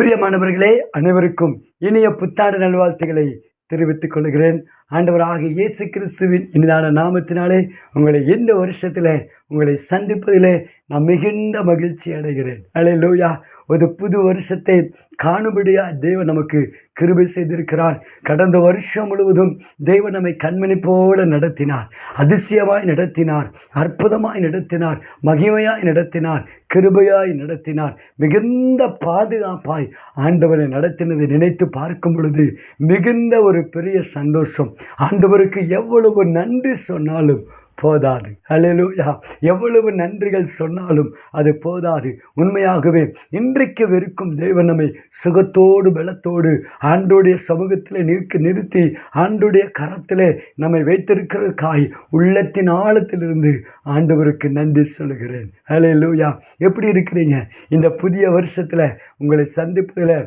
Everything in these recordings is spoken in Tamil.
பிரியமானவர்களே அனைவருக்கும் இனிய புத்தாண்டு நல்வாழ்த்துக்களை தெரிவித்துக் கொள்கிறேன். ஆண்டவராக இயேசு கிறிஸ்துவின் இனிதான நாமத்தினாலே உங்களை இந்த வருஷத்தில் உங்களை சந்திப்பதிலே நான் மிகுந்த மகிழ்ச்சி அடைகிறேன். அல்லேலூயா ஒரு புது வருஷத்தை காணும்படியாக தேவன் நமக்கு கிருபை செய்திருக்கிறார். கடந்த வருஷம் முழுவதும் தேவன் நம்மை கண்மணி போல நடத்தினார். அதிசயமாய் நடத்தினார். அற்புதமாய் நடத்தினார். மகிமையாய் நடத்தினார். கிருபையாய் நடத்தினார். மிகுந்த பாதுகாப்பாய் ஆண்டவரை நடத்தினதை நினைத்து பார்க்கும் பொழுது மிகுந்த ஒரு பெரிய சந்தோஷம். ஆண்டவருக்கு எவ்வளவு நன்றி சொன்னாலும் போதாது. அல்லேலூயா எவ்வளவு நன்றிகள் சொன்னாலும் அது போதாது. உண்மையாகவே இன்றைக்கு வெறுக்கும் தேவன் நம்மை சுகத்தோடு பலத்தோடு ஆண்டோடைய சமூகத்தில் நிற்க நிறுத்தி ஆண்டுடைய கரத்திலே நம்மை வைத்திருக்கிறதுக்காய் உள்ளத்தின் ஆழத்திலிருந்து ஆண்டவருக்கு நன்றி சொல்லுகிறேன். அல்லேலூயா எப்படி இருக்கிறீங்க? இந்த புதிய வருஷத்தில் உங்களை சந்திப்பதில்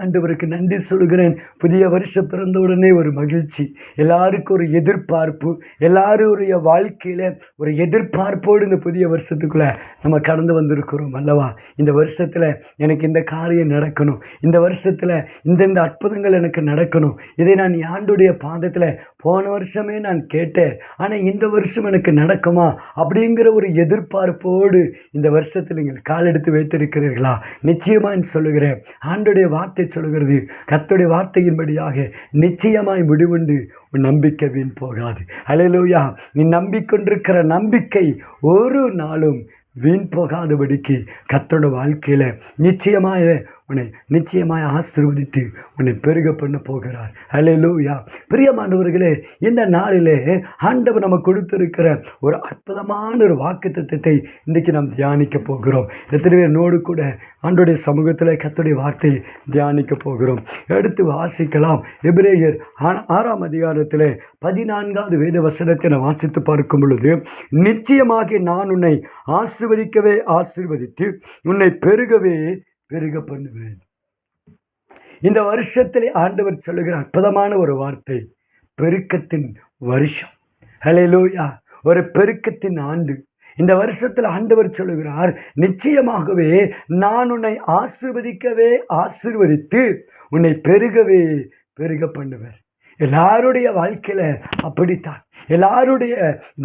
ஆண்டவருக்கு நன்றி சொல்கிறேன் புதிய வருஷம் பிறந்த உடனே ஒரு மகிழ்ச்சி. எல்லாருக்கும் ஒரு எதிர்பார்ப்பு எல்லாருடைய வாழ்க்கையில் ஒரு எதிர்பார்ப்போடு இந்த புதிய வருஷத்துக்குள்ளே நம்ம கடந்து வந்திருக்கிறோம் அல்லவா? இந்த வருஷத்தில் எனக்கு இந்த காரியம் நடக்கணும். இந்த வருஷத்தில் இந்தந்த அற்புதங்கள் எனக்கு நடக்கணும். இதை நான் ஆண்டுடைய பாதத்தில் போன வருஷமே நான் கேட்டேன். ஆனால் இந்த வருஷம் எனக்கு நடக்குமா? அப்படிங்கிற ஒரு எதிர்பார்ப்போடு இந்த வருஷத்தில் நீங்கள் காலெடுத்து வைத்திருக்கிறீர்களா? நிச்சயமாக சொல்லுகிறேன். ஆண்டுடைய வார்த்தை வார்த்தை சொல்கிறது. கத்துடைய வார்த்தையின்படியாக நிச்சயமாய் முடிவுண்டு. உன் நம்பிக்கை வீண் போகாது. அலையலூயா நீ நம்பிக்கொண்டிருக்கிற நம்பிக்கை ஒரு நாளும் வீண் போகாதபடிக்கு கத்தோட வாழ்க்கையில் நிச்சயமாக உன்னை நிச்சயமாய் ஆசீர்வதித்து உன்னை பெருக பண்ண போகிறார். ஹalleluya பிரியமானவர்களே இந்த நாளிலே ஆண்டவர் நம்ம கொடுத்திருக்கிற ஒரு அற்புதமான ஒரு வாக்கு திட்டத்தை இன்றைக்கு நாம் தியானிக்க போகிறோம். எத்தனை பேர் நோடு கூட ஆண்டோடைய சமூகத்தில் கத்துடைய வார்த்தையை தியானிக்க போகிறோம். எடுத்து வாசிக்கலாம். எபிரேயர் ஆ- ஆறாம் அதிகாரத்தில் பதினான்காவது வேத வசனத்தை நான் வாசித்து பார்க்கும் பொழுது நிச்சயமாக நான் உன்னை ஆசிர்வதிக்கவே ஆசிர்வதித்து உன்னை பெருகவே பெருக பண்ணுவேன். இந்த வருஷத்திலே ஆண்டவர் சொல்லுகிற அற்புதமான ஒரு வார்த்தை பெருக்கத்தின் வருஷம். ஹalleluya ஒரு பெருக்கத்தின் ஆண்டு. இந்த வருஷத்தில் ஆண்டவர் சொல்லுகிறார் நிச்சயமாகவே நான் உன்னை ஆசிர்வதிக்கவே ஆசிர்வதித்து உன்னை பெருகவே பெருக பண்ணுவேன். எல்லாருடைய வாழ்க்கையில் அப்படித்தான். எல்லாருடைய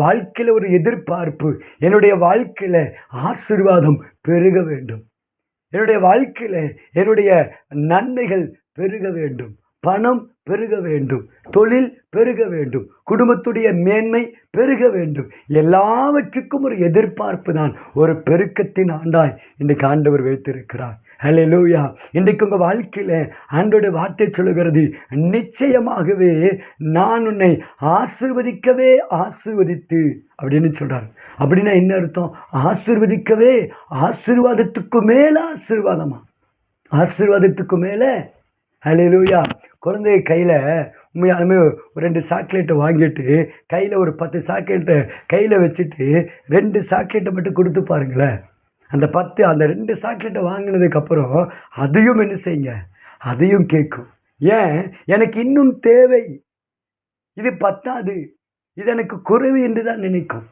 வாழ்க்கையில் ஒரு எதிர்பார்ப்பு என்னுடைய வாழ்க்கையில் ஆசீர்வாதம் பெருக வேண்டும். என்னுடைய வாழ்க்கையில் என்னுடைய நன்மைகள் பெருக வேண்டும். பணம் பெருக வேண்டும். தொழில் பெருக வேண்டும். குடும்பத்துடைய மேன்மை பெருக வேண்டும். எல்லாவற்றுக்கும் ஒரு எதிர்பார்ப்பு தான். ஒரு பெருக்கத்தின் ஆண்டாய் இன்றைக்கு ஆண்டவர் வைத்திருக்கிறார். ஹalleluya இன்றைக்கு உங்கள் வாழ்க்கையில் ஆண்டோடைய வார்த்தை சொல்லுகிறது நிச்சயமாகவே நான் உன்னை ஆசிர்வதிக்கவே ஆசிர்வதித்து அப்படின்னு சொல்கிறார் அப்படின்னா என்ன அர்த்தம்? ஆசிர்வதிக்கவே ஆசிர்வாதத்துக்கு மேலே ஆசீர்வாதமா? ஆசீர்வாதத்துக்கு மேலே? ஹalleluya குழந்தை கையில் உண்மையாலுமே ஒரு ரெண்டு சாக்லேட்டை வாங்கிட்டு கையில் ஒரு பத்து சாக்லேட்டை கையில் வச்சுட்டு ரெண்டு சாக்லேட்டை மட்டும் கொடுத்து பாருங்களேன். அந்த பத்து அந்த ரெண்டு சாக்லேட்டை வாங்கினதுக்கப்புறம் அதையும் என்ன செய்யுங்க? அதையும் கேட்கும். ஏன்? எனக்கு இன்னும் தேவை. இது பத்தாது. இது எனக்கு குறைவு என்று தான் நினைக்கும்.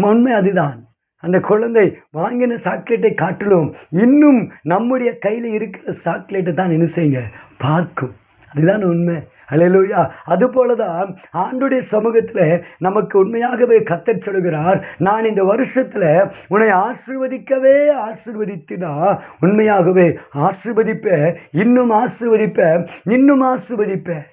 உண்மை அதுதான். அந்த குழந்தை வாங்கின சாக்லேட்டை காட்டிலும் இன்னும் நம்முடைய கையில் இருக்கிற சாக்லேட்டை தான் என்ன செய்யுங்க? பார்க்கும். அதுதான் உண்மை. அலையலூயா அதுபோல தான் ஆண்டுடைய சமூகத்தில் நமக்கு உண்மையாகவே கத்தச் சொல்கிறார் நான் இந்த வருஷத்தில் உன்னை ஆசிர்வதிக்கவே ஆசிர்வதித்துனா உண்மையாகவே ஆசீர்வதிப்பேன் இன்னும் ஆசிர்வதிப்பேன் இன்னும் ஆசிர்வதிப்பேன்.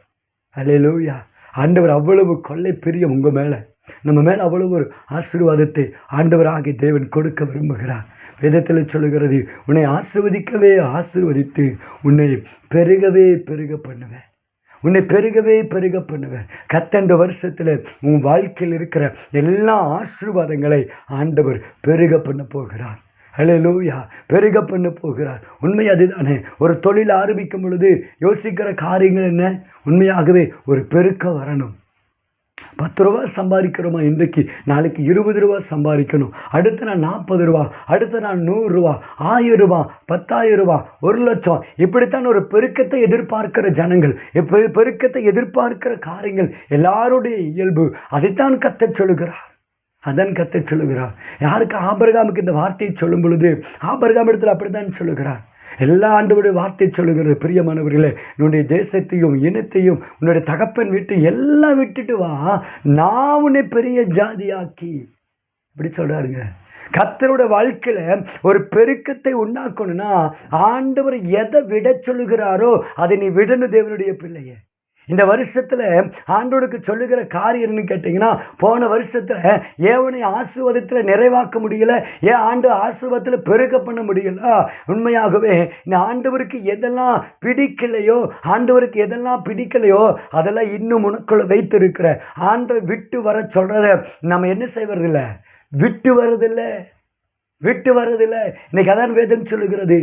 அலையலூயா ஆண்டவர் அவ்வளவு கொள்ளை பிரியம் உங்கள் மேலே. நம்ம மேலே அவ்வளோ ஒரு ஆசீர்வாதத்தை ஆண்டவராகி தேவன் கொடுக்க விரும்புகிறார். வேதத்தில் சொல்லுகிறது உன்னை ஆசீர்வதிக்கவே ஆசிர்வதித்து உன்னை பெருகவே பெருக பண்ணுவேன். உன்னை பெருகவே பெருக பண்ணுவேன். கத்தண்ட வருஷத்தில் உன் வாழ்க்கையில் இருக்கிற எல்லா ஆசீர்வாதங்களை ஆண்டவர் பெருக பண்ண போகிறார். ஹalleluya பெருக பண்ண போகிறார். உண்மை அதுதானே. ஒரு தொழில் ஆரம்பிக்கும் பொழுது யோசிக்கிற காரியங்கள் என்ன? உண்மையாகவே ஒரு பெருக்க வரணும். பத்து ரூபா சம்பாதிக்கிறோமா இன்றைக்கு? நாளைக்கு இருபது ரூபா சம்பாதிக்கணும். அடுத்த நாள் நாற்பது ரூபா அடுத்த நாள் நூறுரூவா ஆயிரம் ரூபா பத்தாயிரம் ரூபா ஒரு லட்சம். இப்படித்தான் ஒரு பெருக்கத்தை எதிர்பார்க்கிற ஜனங்கள் இப்போ பெருக்கத்தை எதிர்பார்க்கிற காரியங்கள் எல்லாருடைய இயல்பு. அதைத்தான் கத்தச் சொல்லுகிறார். அதன் கத்தச் சொல்லுகிறார். யாருக்கு? ஆபரகாமுக்கு இந்த வார்த்தையை சொல்லும் பொழுது ஆபரகாம் இடத்துல அப்படித்தான் சொல்லுகிறார். எல்லா ஆண்டவருடைய வார்த்தை சொல்லுகிறது. பிரியமானவர்களே உன்னுடைய தேசத்தையும் இனத்தையும் உன்னுடைய தகப்பன் விட்டு எல்லாம் விட்டுட்டு வா. நான் உன்னை பெரிய ஜாதியாக்கி. இப்படி சொல்கிறாருங்க கத்தரோட வாழ்க்கையில் ஒரு பெருக்கத்தை உண்டாக்கணும்னா ஆண்டவர் எதை விட சொல்லுகிறாரோ அதை நீ விடணும் தேவனுடைய பிள்ளையை. இந்த வருஷத்தில் ஆண்டோருக்கு சொல்லுகிற காரியம் என்னன்னு போன வருஷத்தில் ஏவனை ஆசுவதத்தில் நிறைவாக்க முடியல ஏன் ஆண்டு ஆசுவத்தில் பெருக பண்ண முடியல. உண்மையாகவே இந்த ஆண்டவருக்கு எதெல்லாம் பிடிக்கலையோ ஆண்டவருக்கு எதெல்லாம் பிடிக்கலையோ அதெல்லாம் இன்னும் உனக்குள்ள வைத்திருக்கிற. ஆண்டை விட்டு வர சொல்கிறத நம்ம என்ன செய்வதில்லை? விட்டு வரதில்லை விட்டு வரதில்லை இன்னைக்கு அதான் வேதம் சொல்லுகிறது.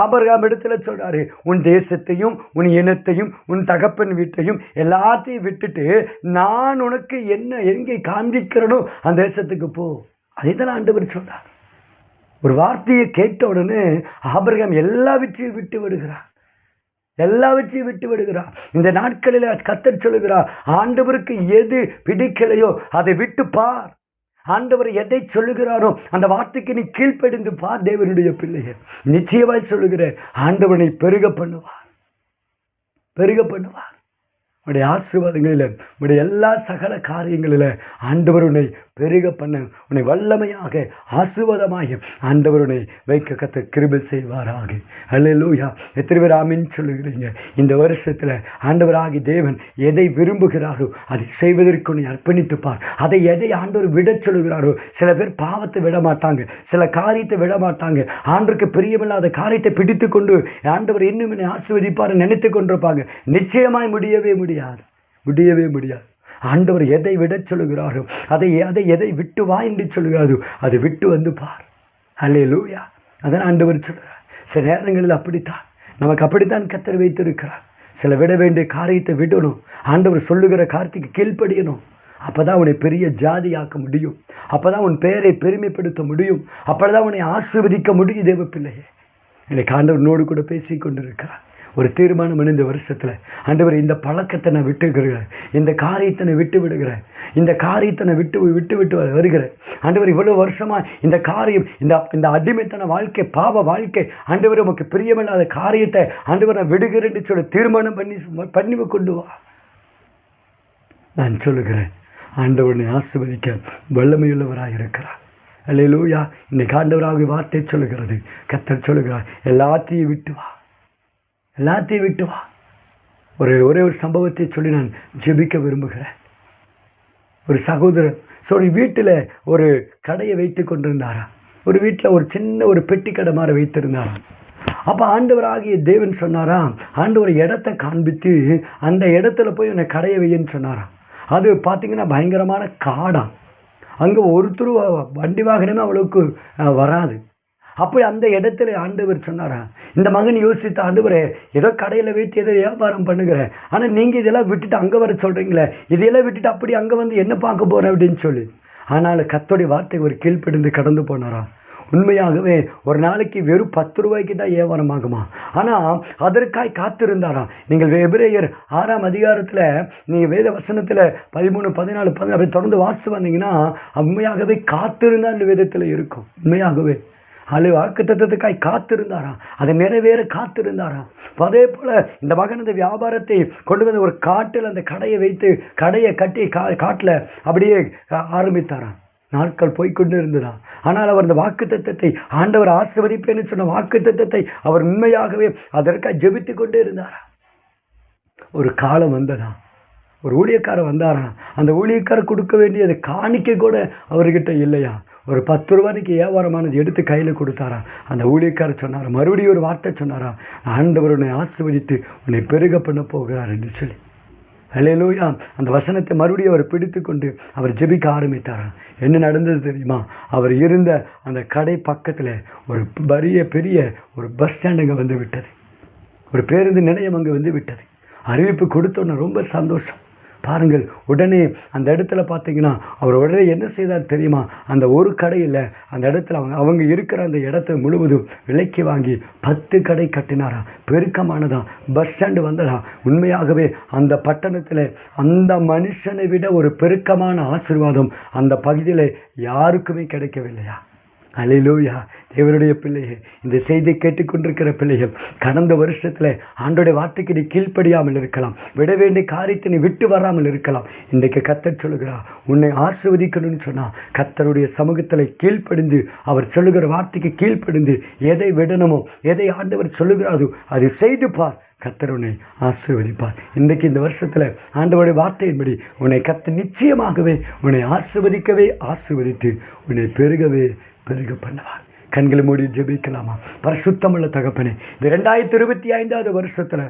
ஆபரகாம் இடத்துல சொல்கிறாரு உன் தேசத்தையும் உன் இனத்தையும் உன் தகப்பன் வீட்டையும் எல்லாத்தையும் விட்டுட்டு நான் உனக்கு என்ன எங்கே காண்பிக்கிறனோ அந்த தேசத்துக்கு போ. அதை தான் ஆண்டவர் சொல்கிறார் ஒரு வார்த்தையை கேட்ட உடனே ஆபரகாம் எல்லாவற்றையும் விட்டு விடுகிறார். எல்லாவற்றையும் விட்டு விடுகிறார். இந்த நாட்களில் கத்தர் சொல்லுகிறார் ஆண்டவருக்கு எது பிடிக்கலையோ அதை விட்டு பார் ஆண்டவர் எதை சொல்லுகிறாரோ அந்த வார்த்தைக்கு நீ கீழ்ப்படிந்து பார் தேவனுடைய பிள்ளைகள் நிச்சயமாய் சொல்லுகிறேன் ஆண்டவனை பெருக பண்ணுவார். பெருக பண்ணுவார். உடைய ஆசீர்வாதங்களில் உடைய எல்லா சகல காரியங்களில் ஆண்டவர் உன்னை பெருக பண்ண. உன்னை வல்லமையாக ஆசுவதமாக ஆண்டவருனை வைக்க கத்த கிருபை செய்வாராக. அல்லூயா எத்தனை பேர் ஆமின்னு சொல்லுகிறீங்க? இந்த வருஷத்தில் ஆண்டவராகி தேவன் எதை விரும்புகிறாரோ அதை செய்வதற்கு உன்னை அர்ப்பணித்துப்பார். அதை எதை ஆண்டவர் விட சொல்லுகிறாரோ சில பேர் பாவத்தை விட மாட்டாங்க சில காரியத்தை விட மாட்டாங்க ஆண்டருக்கு பிரியமில்லாத காரியத்தை பிடித்து கொண்டு ஆண்டவர் இன்னும் என்னை ஆசிர்வதிப்பார் நினைத்து கொண்டிருப்பாங்க. நிச்சயமாய் முடியவே முடியாது. முடியவே முடியாது. ஆண்டவர் எதை விட சொல்லுகிறாரோ அதை அதை எதை விட்டு வா என்று சொல்லுகிறாரோ அதை விட்டு வந்து பார். அல்லே லூயா அதான் ஆண்டவர் சொல்கிறார் சில நேரங்களில் அப்படித்தான். நமக்கு அப்படித்தான் கத்தர் வைத்திருக்கிறார். சில விட வேண்டிய காரியத்தை விடணும். ஆண்டவர் சொல்லுகிற காரியத்துக்கு கீழ்ப்படியணும். அப்போ தான் உன்னை பெரிய ஜாதியாக்க முடியும். அப்போ தான் உன் பெயரை பெருமைப்படுத்த முடியும். அப்பதான் உன்னை ஆசீர்வதிக்க முடியும் தேவ பிள்ளையே இன்னைக்கு ஆண்டவனோடு கூட பேசி கொண்டிருக்கிறார் ஒரு தீர்மானம் இந்த வருஷத்தில் ஆண்டவர் இந்த பழக்கத்தை நான் விட்டுக்கிறேன். இந்த காரியத்தை நான் விட்டு விடுகிறேன். இந்த காரியத்தை நான் விட்டு விட்டு விட்டு வருகிறேன். ஆண்டவர் இவ்வளோ வருஷமா இந்த காரியம் இந்த இந்த அடிமைத்தன வாழ்க்கை பாவ வாழ்க்கை ஆண்டவர் உமக்கு பிரியமில்லாத காரியத்தை ஆண்டவர் நான் விடுகிறேன்னு சொல்லி தீர்மானம் பண்ணி பண்ணி கொண்டு வா. நான் சொல்லுகிறேன் ஆண்டவனை ஆசிர்வதிக்க வல்லமையுள்ளவராக இருக்கிறார். அல்லையிலூயா இன்னைக்கு ஆண்டவராக வார்த்தை சொல்லுகிறது. கத்தர் சொல்லுகிறார் எல்லாத்தையும் விட்டு வா. எல்லாத்தையும் விட்டு வா. ஒரு ஒரே ஒரு சம்பவத்தை சொல்லி நான் ஜெபிக்க விரும்புகிறேன். ஒரு சகோதரர் சொல்லி வீட்டில் ஒரு கடையை வைத்து கொண்டிருந்தாரா ஒரு வீட்டில் ஒரு சின்ன ஒரு பெட்டி கடை மாதிரி வைத்திருந்தாராம். அப்போ ஆண்டவராகிய தேவன் சொன்னாராம் ஆண்டவர் இடத்த காண்பித்து அந்த இடத்துல போய் என்னை கடையை வையன்னு சொன்னாராம். அது பார்த்தீங்கன்னா பயங்கரமான காடாம். அங்கே ஒருத்தர் வண்டி வாகனமே அவ்வளோக்கு வராது. அப்படி அந்த இடத்துல ஆண்டவர் சொன்னாரா? இந்த மகன் யோசித்த ஆண்டவரே ஏதோ கடையில் வைத்து ஏதோ வியாபாரம் பண்ணுகிறேன் ஆனால் நீங்கள் இதெல்லாம் விட்டுட்டு அங்கே வர சொல்கிறீங்களே இதையெல்லாம் விட்டுட்டு அப்படி அங்கே வந்து என்ன பார்க்க போகிறேன் அப்படின்னு சொல்லி. ஆனால் கத்தோடைய வார்த்தை ஒரு கீழ்ப்படிந்து கடந்து போனாரா? உண்மையாகவே ஒரு நாளைக்கு வெறும் பத்து ரூபாய்க்கு தான் வியாபாரம் ஆகுமா? ஆனால் அதற்காய் காத்திருந்தாராம் நீங்கள் எபிரேயர் ஆறாம் அதிகாரத்தில் நீங்கள் வேத வசனத்தில் பதிமூணு பதினாலு பதினாலு அப்படி தொடர்ந்து வாசித்து வந்தீங்கன்னா உண்மையாகவே காத்திருந்தா இந்த வேதத்தில் இருக்கும். உண்மையாகவே. அது வாக்கு தத்துவத்துக்காய் காத்திருந்தாராம் அதை நிறைவேற காத்திருந்தாராம் அதே போல் இந்த மகன் அந்த வியாபாரத்தை கொண்டு வந்து ஒரு காட்டில் அந்த கடையை வைத்து கடையை கட்டி கா காட்டில் அப்படியே ஆரம்பித்தாராம் நாட்கள் போய்க்கொண்டு இருந்ததா? ஆனால் அவர் அந்த வாக்கு தத்தத்தை ஆண்டவர் ஆசிர்வதிப்பேன்னு சொன்ன வாக்கு தத்தத்தை அவர் உண்மையாகவே அதற்காக ஜெபித்து கொண்டே இருந்தாராம் ஒரு காலம் வந்ததா? ஒரு ஊழியக்காரர் வந்தாராம் அந்த ஊழியக்காரர் கொடுக்க வேண்டியது காணிக்க கூட அவர்கிட்ட இல்லையா? ஒரு பத்து ரூபாய்க்கு வியாபாரமானது எடுத்து கையில் கொடுத்தாரா? அந்த ஊழியக்காரர் சொன்னார்? மறுபடியும் ஒரு வார்த்தை சொன்னாரா? ஆண்டவர் உன்னை ஆசிர்வதித்து உன்னை பெருக பண்ண போகிறார் என்று சொல்லி. அலையலூயா அந்த வசனத்தை மறுபடியும் அவர் பிடித்து கொண்டு அவர் ஜெபிக்க ஆரம்பித்தாராம் என்ன நடந்தது தெரியுமா? அவர் இருந்த அந்த கடை பக்கத்தில் ஒரு பெரிய பெரிய ஒரு பஸ் ஸ்டாண்டுங்க வந்து விட்டது. ஒரு பேருந்து நிலையம் அங்கே வந்து விட்டது. அறிவிப்பு கொடுத்தோன்னே ரொம்ப சந்தோஷம். பாருங்கள் உடனே அந்த இடத்துல பார்த்தீங்கன்னா அவர் உடனே என்ன செய்தார் தெரியுமா? அந்த ஒரு கடையில் அந்த இடத்துல அவங்க அவங்க இருக்கிற அந்த இடத்த முழுவதும் விலைக்கு வாங்கி பத்து கடை கட்டினாரா? பெருக்கமானதா? பஸ் ஸ்டாண்டு வந்ததா? உண்மையாகவே அந்த பட்டணத்தில் அந்த மனுஷனை விட ஒரு பெருக்கமான ஆசீர்வாதம் அந்த பகுதியில் யாருக்குமே கிடைக்கவில்லையா? அலிலூயா தேவனுடைய பிள்ளைகள் இந்த செய்தியை கேட்டுக்கொண்டிருக்கிற பிள்ளைகள் கடந்த வருஷத்தில் ஆண்டோடைய வார்த்தைக்கு நீ கீழ்ப்படியாமல் இருக்கலாம். விட வேண்டிய காரியத்தை நீ விட்டு வராமல் இருக்கலாம். இன்றைக்கு கத்தர் சொல்லுகிறா உன்னை ஆசிர்வதிக்கணும்னு சொன்னால் கத்தருடைய சமூகத்தில் கீழ்ப்படிந்து அவர் சொல்லுகிற வார்த்தைக்கு கீழ்ப்படிந்து எதை விடணுமோ எதை ஆண்டவர் சொல்லுகிறாரோ அதை செய்து பார். கத்தர் உன்னை ஆசிர்வதிப்பார். இன்றைக்கு இந்த வருஷத்தில் ஆண்டவருடைய வார்த்தையின்படி உன்னை கத்த நிச்சயமாகவே உன்னை ஆசிர்வதிக்கவே ஆசிர்வதித்து உன்னை பெருகவே பெருக பண்ணுவார். கண்களை மூடி ஜெபிக்கலாமா? பரிசுத்தமுள்ள தகப்பனே இந்த ரெண்டாயிரத்தி இருபத்தி ஐந்தாவது வருஷத்தில்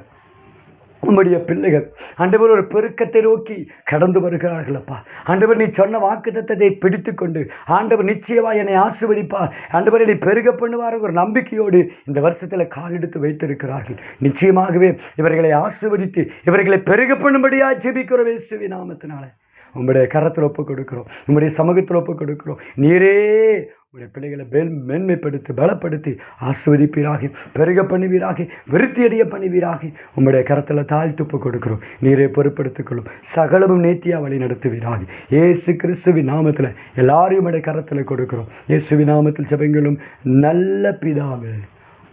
உம்முடைய பிள்ளைகள் ஆண்டவர் ஒரு பெருக்கத்தை நோக்கி கடந்து வருகிறார்களப்பா. ஆண்டவர் நீ சொன்ன வாக்குத்தத்தை பிடித்து கொண்டு ஆண்டவர் நிச்சயமா என்னை ஆசிர்வதிப்பார் ஆண்டவர் என்னை பெருக பண்ணுவார் ஒரு நம்பிக்கையோடு இந்த வருஷத்தில் காலெடுத்து வைத்திருக்கிறார்கள். நிச்சயமாகவே இவர்களை ஆசீர்வதித்து இவர்களை பெருக பண்ணும்படியா ஜெபிக்கிறோம் வேசுவி நாமத்தினால. உங்களுடைய கரத்தில் ஒப்பு கொடுக்குறோம் உங்களுடைய சமூகத்தில் ஒப்பு கொடுக்குறோம். நீரே உடைய பிள்ளைகளை மேல் மேன்மைப்படுத்தி பலப்படுத்தி ஆஸ்வதிப்பீராகி பெருக பண்ணுவீராகி விருத்தி அடைய பண்ணுவீராகி. உம்முடைய கரத்தில் தாழ்த்துப்பு கொடுக்கிறோம். நீரை பொறுப்படுத்திக் கொள்ளும் சகலமும் நேர்த்தியாக வழி நடத்துவீராகி. ஏசு கிறிஸ்துவின் நாமத்தில் எல்லாரையும் உடைய கரத்தில் கொடுக்கிறோம். இயேசுவின் நாமத்தில் செபங்களும் நல்ல பிதாவே.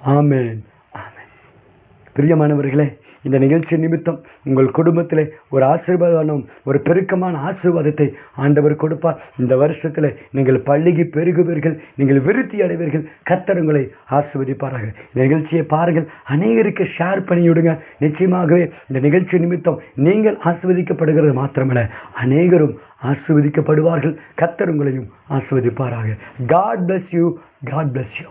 ஆமேன். ஆமென். பிரியமானவர்களே இந்த நிகழ்ச்சி நிமித்தம் உங்கள் குடும்பத்தில் ஒரு ஆசீர்வாதம் ஒரு பெருக்கமான ஆசீர்வாதத்தை ஆண்டவர் கொடுப்பார். இந்த வருஷத்தில் நீங்கள் பள்ளிக்கு பெருகுவீர்கள் நீங்கள் விருத்தி அடைவீர்கள். கர்த்தர் உங்களை இந்த நிகழ்ச்சியை பாருங்கள் அநேகருக்கு ஷேர் பண்ணிவிடுங்க. நிச்சயமாகவே இந்த நிகழ்ச்சி நிமித்தம் நீங்கள் ஆசீர்வதிக்கப்படுகிறது மாத்திரமல்ல அநேகரும் ஆசீர்வதிக்கப்படுவார்கள். கத்தருங்களையும் உங்களையும் God bless you God bless you